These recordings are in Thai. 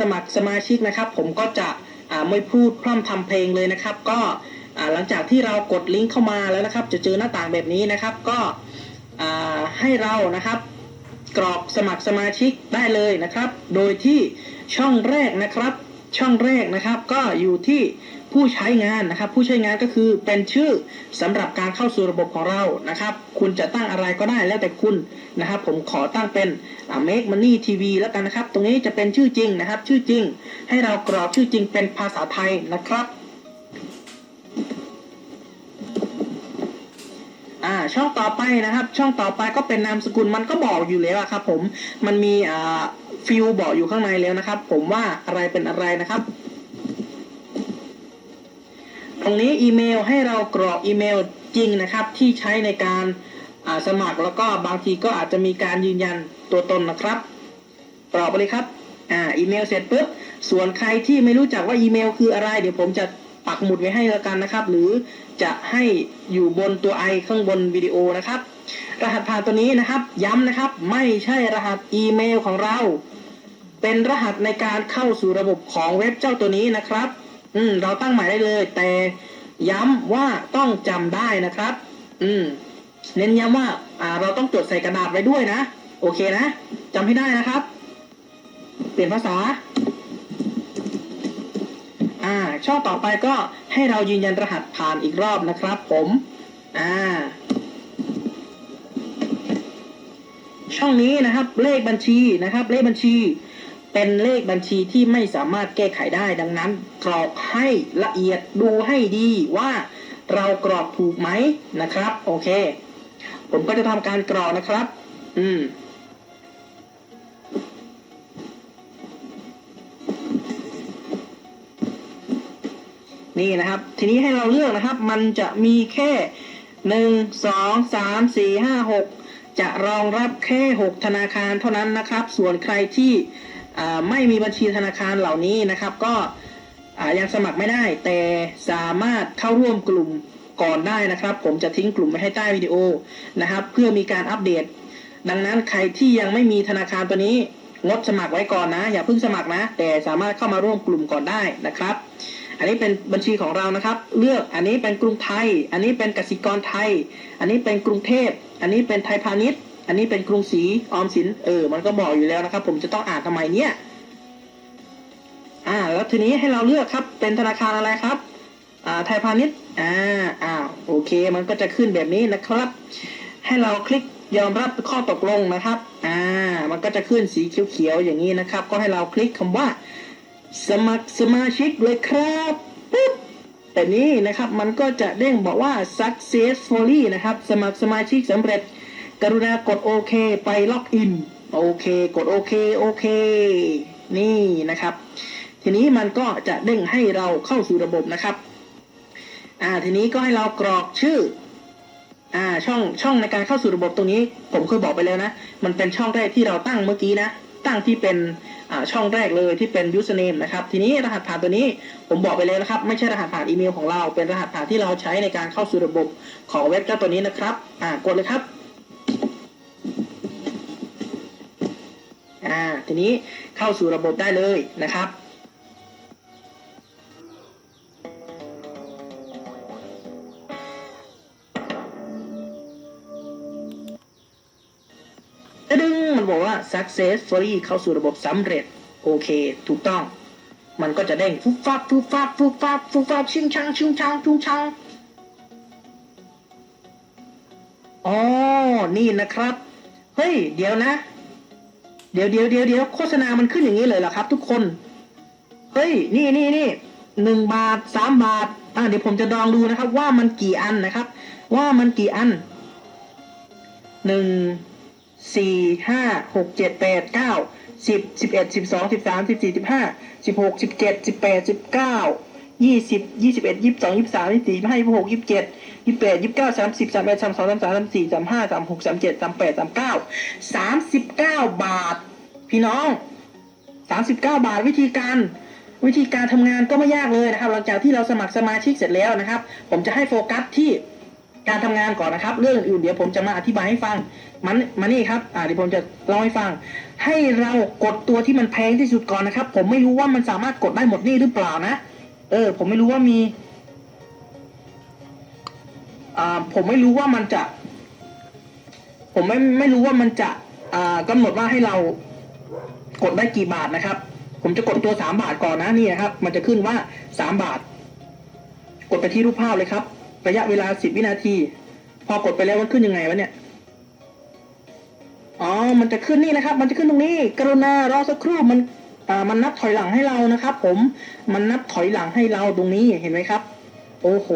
สมัครสมาชิกนะครับ ผมก็จะไม่พูดพร่ำทำเพลงเลยนะครับ ก็หลังจากที่เรากดลิงก์เข้ามาแล้วนะครับ จะเจอหน้าต่างแบบนี้นะครับ ก็ให้เรานะครับ กรอกสมัครสมาชิกได้เลยนะครับ โดยที่ช่องแรกนะครับ ช่องแรกนะครับ ก็อยู่ที่ ผู้ใช้งานนะครับ ผู้ใช้งานก็คือเป็นชื่อสำหรับการเข้าสู่ระบบของเรานะครับ คุณจะตั้งอะไรก็ได้แล้วแต่คุณนะครับ ผมขอตั้งเป็น Make Money TV แล้วกันนะครับ ตรงนี้จะเป็นชื่อจริงนะครับ ชื่อจริง ให้เรากรอกชื่อจริงเป็นภาษาไทยนะครับอ่าช่องต่อไปนะครับ ช่องต่อไปก็เป็นนามสกุลมันก็บอกอยู่แล้วครับ ผมมันมีอ่าฟิลบอกอยู่ข้างในแล้วนะครับ ผมว่าอะไรเป็นอะไรนะครับ ตรงนี้อีเมลให้เรากรอกอีเมลจริงนะครับ ที่ใช้ในการสมัครแล้วก็บางทีก็อาจจะมีการยืนยันตัวตนนะครับกรอกไปเลยครับอ่าอีเมลเสร็จปุ๊บส่วนใครที่ไม่รู้จักว่าอีเมลคืออะไร เดี๋ยวผมจะปักหมุดไว้ให้แล้วกันนะครับ หรือจะให้อยู่บนตัวไอข้างบนวิดีโอนะครับ รหัสผ่านตัวนี้นะครับ ย้ำนะครับ ไม่ใช่รหัสอีเมลของเรา เป็นรหัสในการเข้าสู่ระบบของเว็บเจ้าตัวนี้นะครับ อืม เราตั้งใหม่ได้เลย แต่ย้ำว่าต้องจำได้นะครับ อืม เน้นย้ำว่า อ่า เราต้องจดใส่กระดาษไว้ด้วยนะ โอเคนะจำให้ได้นะครับ เปลี่ยนภาษา อ่า ช่องต่อไปก็ให้เรายืนยันรหัสผ่านอีกรอบนะครับ ผม อ่า ช่องนี้นะครับ เลขบัญชีนะครับ เลขบัญชี เป็นเลขบัญชีที่ไม่สามารถแก้ไขได้ดังนั้นกรอกให้ละเอียดดูให้ดีว่าเรากรอกถูกไหมนะครับ โอเค ผมก็จะทำการกรอกนะครับ อืมนี่นะครับ ทีนี้ให้เราเลือกนะครับ มันจะมีแค่หนึ่งสองสามสี่ห้าหกจะรองรับแค่หกธนาคารเท่านั้นนะครับ ส่วนใครที่ ไม่มีบัญชีธนาคารเหล่านี้นะครับ ก็ยังสมัครไม่ได้ แต่สามารถเข้าร่วมกลุ่มก่อนได้นะครับ ผมจะทิ้งกลุ่มไว้ให้ใต้วิดีโอนะครับ เพื่อมีการอัปเดต ดังนั้นใครที่ยังไม่มีธนาคารตัวนี้งดสมัครไว้ก่อนนะ อย่าเพิ่งสมัครนะ แต่สามารถเข้ามาร่วมกลุ่มก่อนได้นะครับ อันนี้เป็นบัญชีของเรานะครับ เลือกอันนี้เป็นกรุงไทย อันนี้เป็นกสิกรไทย อันนี้เป็นกรุงเทพ อันนี้เป็นไทยพาณิชย์ อันนี้เป็นกรุงศรีออมสินเออ มันก็บอกอยู่แล้วนะครับ ผมจะต้องอ่านทำไมเนี่ย อ่า แล้วทีนี้ให้เราเลือกครับ เป็นธนาคารอะไรครับ อ่า ไทยพาณิชย์ อ่า อ่า โอเค มันก็จะขึ้นแบบนี้นะครับ ให้เราคลิกยอมรับข้อตกลงนะครับ อ่า มันก็จะขึ้นสีเขียวๆอย่างนี้นะครับ ก็ให้เราคลิกคำว่า สมัครสมาชิกเลยครับปุ๊บแต่นี้นะครับ มันก็จะเด้งบอกว่า successfully นะครับ สมัครสมาชิกสำเร็จ กรุณากดโอเคไปล็อกอินโอเค กดโอเคโอเค นี่นะครับ ทีนี้มันก็จะเด้งให้เราเข้าสู่ระบบนะครับ อ่าทีนี้ก็ให้เรากรอกชื่อ อ่าช่องช่องในการเข้าสู่ระบบตรงนี้ ผมเคยบอกไปแล้วนะ มันเป็นช่องแรกที่เราตั้งเมื่อกี้นะ ตั้งที่เป็นอ่าช่องแรกเลยที่เป็น username นะครับ ทีนี้รหัสผ่านตัวนี้ผมบอกไปแล้วนะครับ ไม่ใช่รหัสผ่านอีเมลของเราเป็นรหัสผ่านที่เราใช้ในการเข้าสู่ระบบของเว็บเจ้าตัวนี้นะครับ อ่ากดเลยครับ ทีนี้เข้าสู่ระบบได้เลยนะครับตะดึงมันบอกว่า successfully เข้าสู่ระบบสำเร็จ โอเค ถูกต้อง มันก็จะเด้งฟุบฟับฟุบฟับฟุบฟับฟุบฟับชิงชังชิงชังชุงชังอ๋อ นี่นะครับ เฮ้ย เดี๋ยวนะ เดี๋ยวเดี๋ยวเดี๋ยวเดี๋ยวโฆษณามันขึ้นอย่างนี้เลยเหรอครับ ทุกคน เฮ้ย นี่นี่นี่หนึ่งบาทสามบาทอ่าเดี๋ยวผมจะลองดูนะครับ ว่ามันกี่อันนะครับ ว่ามันกี่อันหนึ่งสี่ห้าหกเจ็ดแปดเก้าสิบสิบเอ็ดสิบสองสิบสามสิบสี่สิบห้าสิบหกสิบเจ็ดสิบแปดสิบเก้า ยี่สิบยี่สิบเอ็ดยี่สิบสองยี่สิบสามยี่สิบสี่ยี่สิบห้ายี่สิบหกยี่สิบเจ็ดยี่สิบแปดยี่สิบเก้าสามสิบสามเอ็ดสามสองสามสามสามสี่สามห้าสามหกสามเจ็ดสามแปดสามเก้าสามสิบเก้าบาท พี่น้องสามสิบเก้าบาทวิธีการวิธีการทำงานก็ไม่ยากเลยนะครับ หลังจากที่เราสมัครสมาชิกเสร็จแล้วนะครับ ผมจะให้โฟกัสที่การทำงานก่อนนะครับ เรื่องอื่นเดี๋ยวผมจะมาอธิบายให้ฟังมันมานี่ครับอ่าเดี๋ยวผมจะเล่าให้ฟัง ให้เรากดตัวที่มันแพงที่สุดก่อนนะครับ ผมไม่รู้ว่ามันสามารถกดได้หมดนี่หรือเปล่านะ เออ ผมไม่รู้ว่ามี อ่า ผมไม่รู้ว่ามันจะ ผมไม่ไม่รู้ว่ามันจะ อ่ากำหนดว่าให้เรากดได้กี่บาทนะครับ ผมจะกดตัวสามบาทก่อนนะนี่นะครับ มันจะขึ้นว่าสามบาท กดไปที่รูปภาพเลยครับ ระยะเวลาสิบวินาที พอกดไปแล้วมันขึ้นยังไงวะเนี่ยอ๋อ มันจะขึ้นนี่นะครับ มันจะขึ้นตรงนี้ กรุณารอสักครู่ มัน มันนับถอยหลังให้เรานะครับ ผมมันนับถอยหลังให้เราตรงนี้เห็นไหมครับ โอ้โห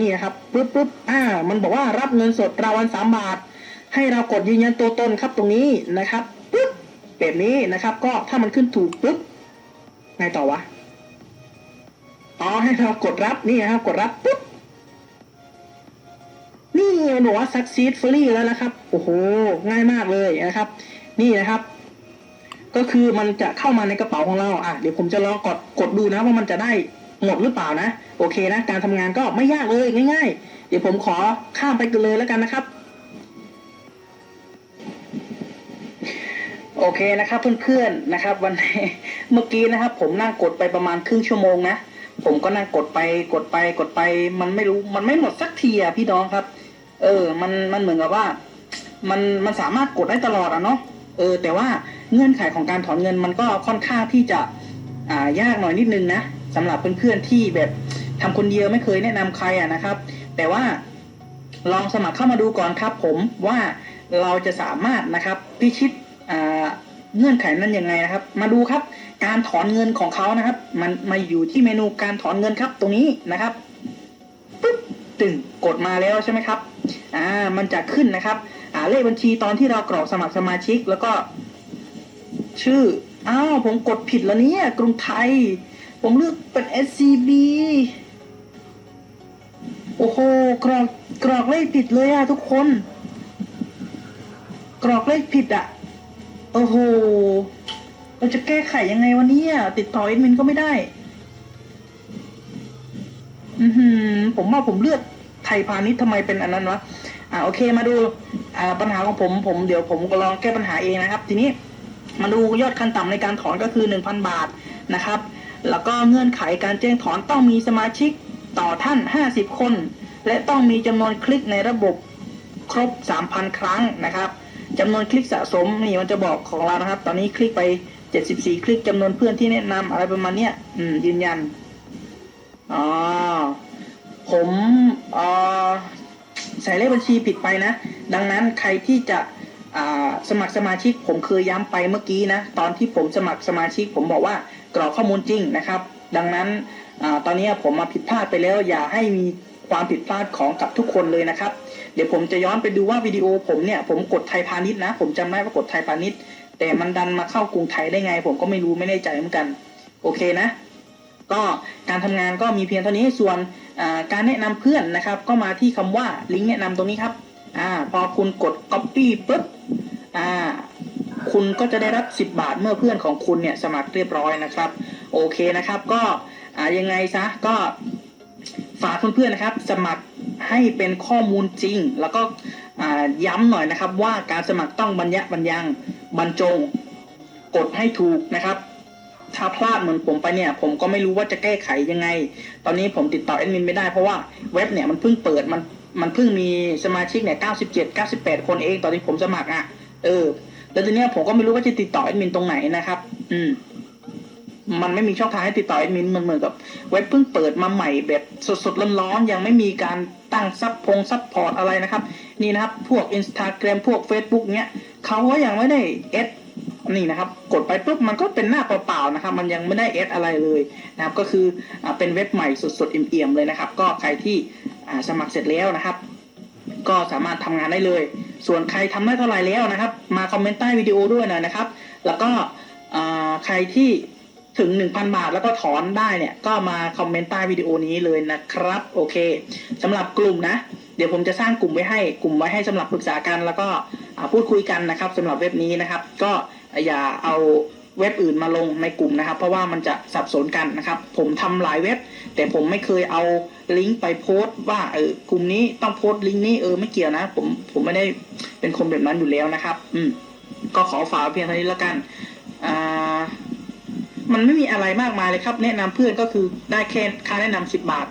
นี่นะครับปึ๊บปึ๊บอ่า มันบอกว่ารับเงินสดรางวัลสามบาท ให้เรากดยืนยันตัวตนครับตรงนี้นะครับปึ๊บแบบนี้นะครับ ก็ถ้ามันขึ้นถูกปึ๊บไงต่อวะอ๋อให้เรากดรับนี่นะครับ กดรับปุ๊บนี่มันบอกว่า successfully แล้วนะครับ โอ้โห ง่ายมากเลยนะครับ นี่นะครับ ก็คือมันจะเข้ามาในกระเป๋าของเราอะเดี๋ยวผมจะลองกดกดดูนะว่ามันจะได้หมดหรือเปล่านะ โอเคนะ การทำงานก็ไม่ยากเลยง่าย ๆ เดี๋ยวผมขอข้ามไปกันเลยแล้วกันนะครับ โอเคนะครับ เพื่อนๆนะครับ วันเมื่อกี้นะครับ ผมนั่งกดไปประมาณครึ่งชั่วโมงนะผมก็นั่งกดไปกดไปกดไป มันไม่รู้มันไม่หมดสักทีอะพี่น้องครับ เออ มันมันเหมือนกับว่า มันมันสามารถกดได้ตลอดอะเนาะเออ แต่ว่า เงื่อนไขของการถอนเงินมันก็ค่อนข้างที่จะายากหน่อยนิดนึงนะสำหรับเพื่อนๆที่แบบทำคนเดียวไม่เคยแนะนำใครอะนะครับ แต่ว่าลองสมัครเข้ามาดูก่อนครับ ผมว่าเราจะสามารถนะครับพิชิตเงื่อนไขนั้นยังไงนะครับ มาดูครับ การถอนเงินของเขานะครับ มันมาอยู่ที่เมนูการถอนเงินครับ ตรงนี้นะครับปึ๊บตึงกดมาแล้วใช่ไหมครับอ่ามันจะขึ้นนะครับอ่าเลขบัญชีตอนที่เรากรอกสมัครสมาชิก แล้วก็ ชื่อ อ้าว ผมกดผิดแล้วเนี่ย กรุงไทย ผมเลือกเป็น SCB โอ้โห กรอก กรอกเลขผิดเลยอะทุกคน กรอกเลขผิดอะโอ้โห เราจะแก้ไขยังไงวันนี้ติดต่อเอ็ดมินก็ไม่ได้ อือหือ ผมว่าผมเลือกไทยพาณิชย์ทำไมเป็นอันนั้นวะ อ่าโอเคมาดู อ่าปัญหาของผม ผมเดี๋ยวผมก็ลองแก้ปัญหาเองนะครับ ทีนี้ มาดูยอดขั้นต่ำในการถอนก็คือ 1,000 บาทนะครับ แล้วก็เงื่อนไขการแจ้งถอนต้องมีสมาชิกต่อท่าน 50 คน และต้องมีจำนวนคลิกในระบบครบ 3,000 ครั้งนะครับจำนวนคลิกสะสมนี่มันจะบอกของเรานะครับ ตอนนี้คลิกไป 74 คลิกจำนวนเพื่อนที่แนะนำอะไรประมาณเนี้ยอืมยืนยันอ๋อผมอ่อใส่เลขบัญชีผิดไปนะ ดังนั้นใครที่จะ สมัครสมาชิกผมเคยย้ำไปเมื่อกี้นะตอนที่ผมสมัครสมาชิก ผมบอกว่ากรอกข้อมูลจริงนะครับ ดังนั้นอตอนนี้ผมมาผิดพลาดไปแล้ว อย่าให้มีความผิดพลาดของกับทุกคนเลยนะครับ เดี๋ยวผมจะย้อนไปดูว่าวิดีโอผมเนี่ยผมกดไทยพาณิชย์นะ ผมจำได้ว่ากดไทยพาณิชย์ แต่มันดันมาเข้ากรุงไทยได้ไง ผมก็ไม่รู้ไม่แน่ใจเหมือนกัน โอเคนะ ก็การทำงานก็มีเพียงเท่านี้ส่วนการแนะนำเพื่อนนะครับ ก็มาที่คำว่าลิงก์แนะนำตรงนี้ครับ อ่าพอคุณกด copy ปุ๊บอ่าคุณก็จะได้รับ 10 บาทเมื่อเพื่อนของคุณเนี่ยสมัครเรียบร้อยนะครับ โอเคนะครับก็อ่ายังไงซะก็ฝากเพื่อนๆนะครับ สมัครให้เป็นข้อมูลจริง แล้วก็อ่าย้ำหน่อยนะครับ ว่าการสมัครต้องบรรยะบรรยังบรรจง กดให้ถูกนะครับ ถ้าพลาดเหมือนผมไปเนี่ย ผมก็ไม่รู้ว่าจะแก้ไขยังไง ตอนนี้ผมติดต่อแอดมินไม่ได้เพราะว่าเว็บเนี่ยมันเพิ่งเปิดมัน มันเพิ่งมีสมาชิกเนี่ย97 98คนเองตอนที่ผมสมัครอะ เออ แล้วทีเนี้ยผมก็ไม่รู้ว่าจะติดต่อแอดมินตรงไหนนะครับ อืม มันไม่มีช่องทางให้ติดต่อแอดมิน มันเหมือนกับเว็บเพิ่งเปิดมาใหม่แบบสดๆร้อนๆยังไม่มีการตั้งซับพงซับพอร์ตอะไรนะครับ นี่นะครับ พวก Instagram พวก Facebook เนี้ยเขาก็ยังไม่ได้เอสนี่นะครับ กดไปปุ๊บมันก็เป็นหน้าเปล่าๆนะครับ มันยังไม่ได้เอสอะไรเลยนะครับ ก็คืออเป็นเว็บใหม่สดๆเอี่ยมๆเลยนะครับ ก็ใครที่ สมัครเสร็จแล้วนะครับ ก็สามารถทำงานได้เลย ส่วนใครทำได้เท่าไหร่แล้วนะครับ มาคอมเมนต์ใต้วิดีโอด้วยหน่อยนะครับ แล้วก็ใครที่ถึง 1,000 บาทแล้วก็ถอนได้เนี่ย ก็มาคอมเมนต์ใต้วิดีโอนี้เลยนะครับ โอเคสำหรับกลุ่มนะ เดี๋ยวผมจะสร้างกลุ่มไว้ให้กลุ่มไว้ให้สำหรับปรึกษากัน แล้วก็พูดคุยกันนะครับสำหรับเว็บนี้นะครับ ก็อย่าเอาเว็บอื่นมาลงในกลุ่มนะครับ เพราะว่ามันจะสับสนกันนะครับ ผมทำหลายเว็บ แต่ผมไม่เคยเอาลิงก์ไปโพสต์ว่าเออกลุ่มนี้ต้องโพสต์ลิงก์นี้เออไม่เกี่ยวนะ ผมผมไม่ได้เป็นคนแบบนั้นอยู่แล้วนะครับ อืมก็ขอฝากเพียงเท่านี้แล้วกันอ่ามันไม่มีอะไรมากมายเลยครับ แนะนำเพื่อนก็คือได้แค่ค่าแนะนำสิบบาท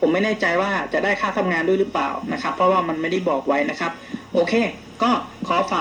ผมไม่แน่ใจว่าจะได้ค่าทำงานด้วยหรือเปล่านะครับ เพราะว่ามันไม่ได้บอกไว้นะครับ โอเค ก็ขอฝาก